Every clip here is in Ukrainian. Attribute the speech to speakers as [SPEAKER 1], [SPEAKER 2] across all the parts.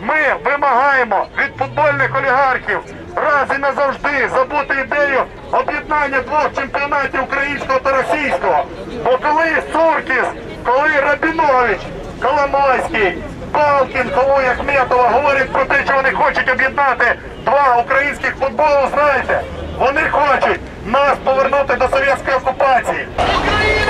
[SPEAKER 1] Ми вимагаємо від футбольних олігархів раз і назавжди забути ідею об'єднання двох чемпіонатів українського та російського. Бо коли Суркіс, коли Рабінович, Коломойський, Палкін, Ховой Ахметова говорять про те, що вони хочуть об'єднати два українських футболу, знаєте, вони хочуть нас повернути до совєтської окупації. Бери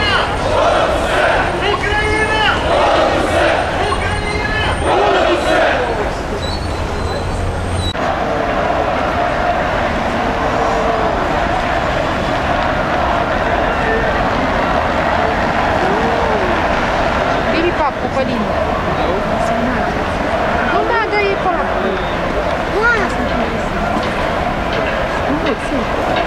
[SPEAKER 2] Let's see.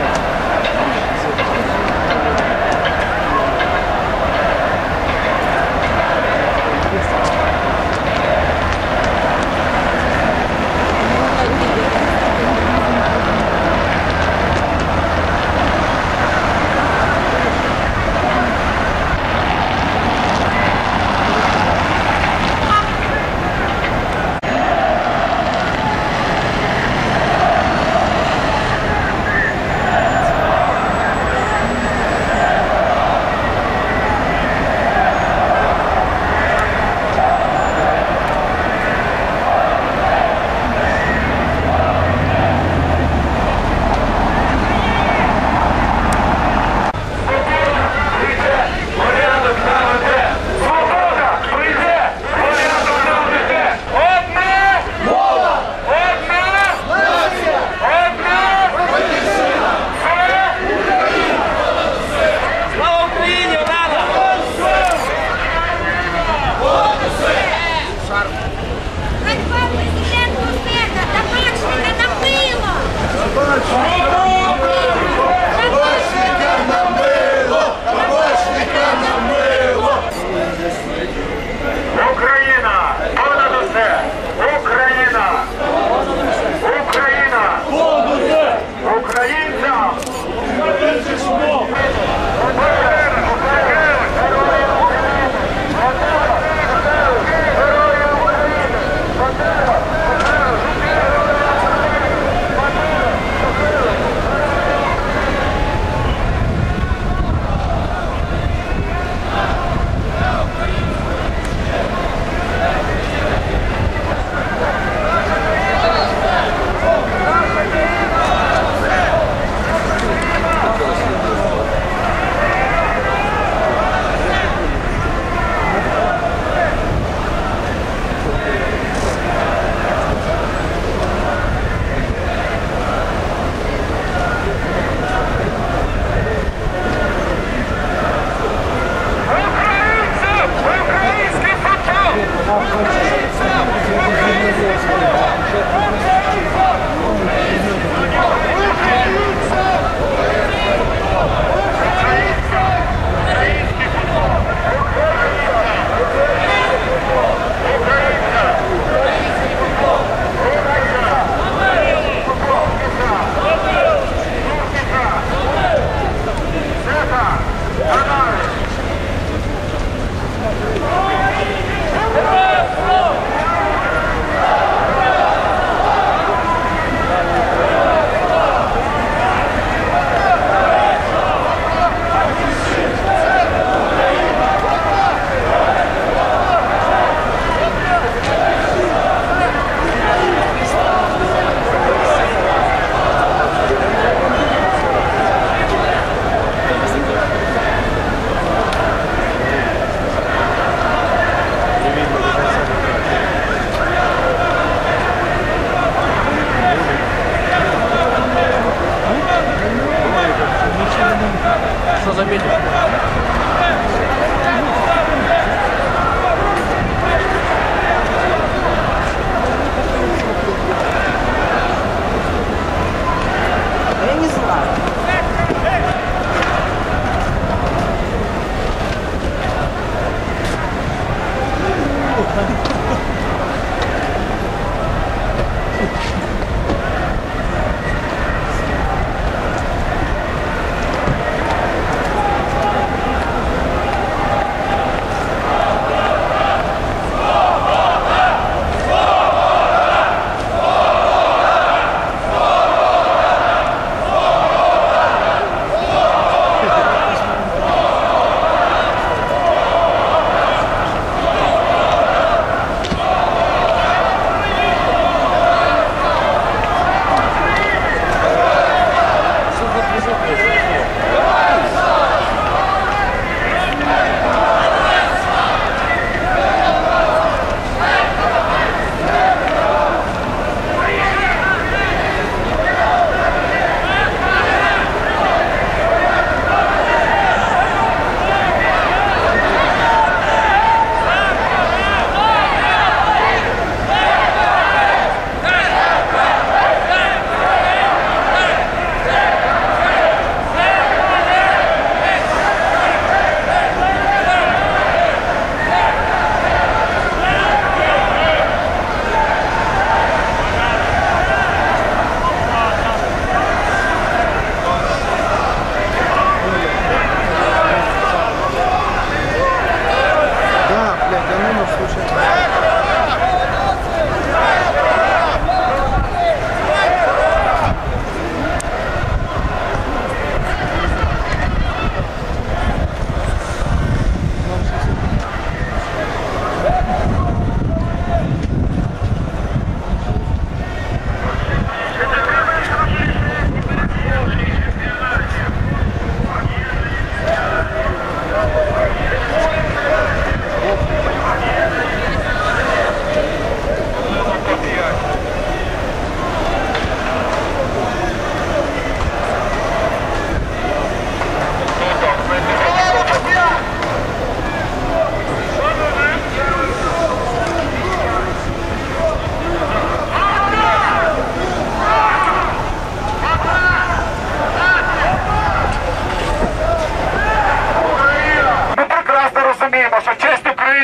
[SPEAKER 1] you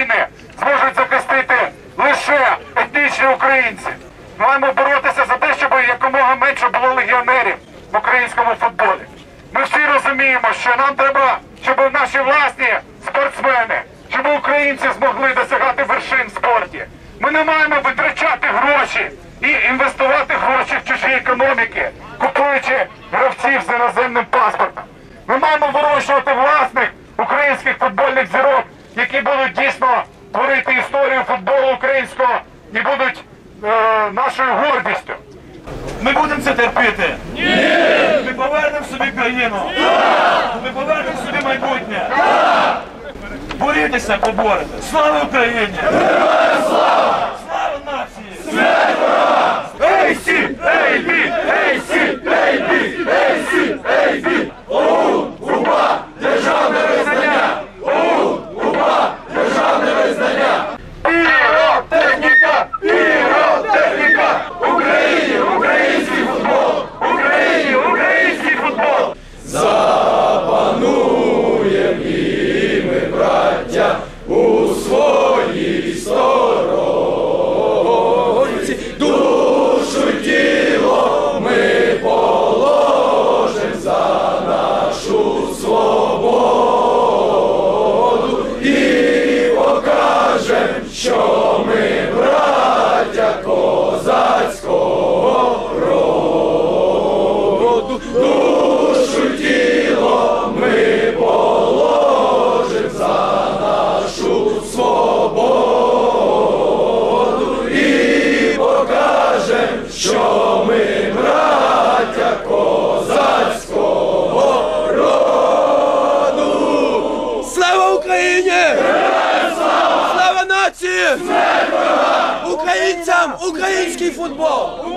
[SPEAKER 1] України зможуть захистити лише етнічні українці. Маємо боротися за те, щоб якомога менше було легіонерів в українському футболі. Ми всі розуміємо, що нам треба, щоб наші власні спортсмени, щоб українці змогли досягати вершин в спорті. Ми не маємо витрачати гроші і інвестувати гроші в чужі економіки, купуючи гравців з іноземних.
[SPEAKER 3] Це терпіти. Ні! Ми повернемо собі країну. Ми повернемо собі майбутнє. Борітеся, поборете. Слава Україні! Слава!
[SPEAKER 2] Слава Whisky Futebol!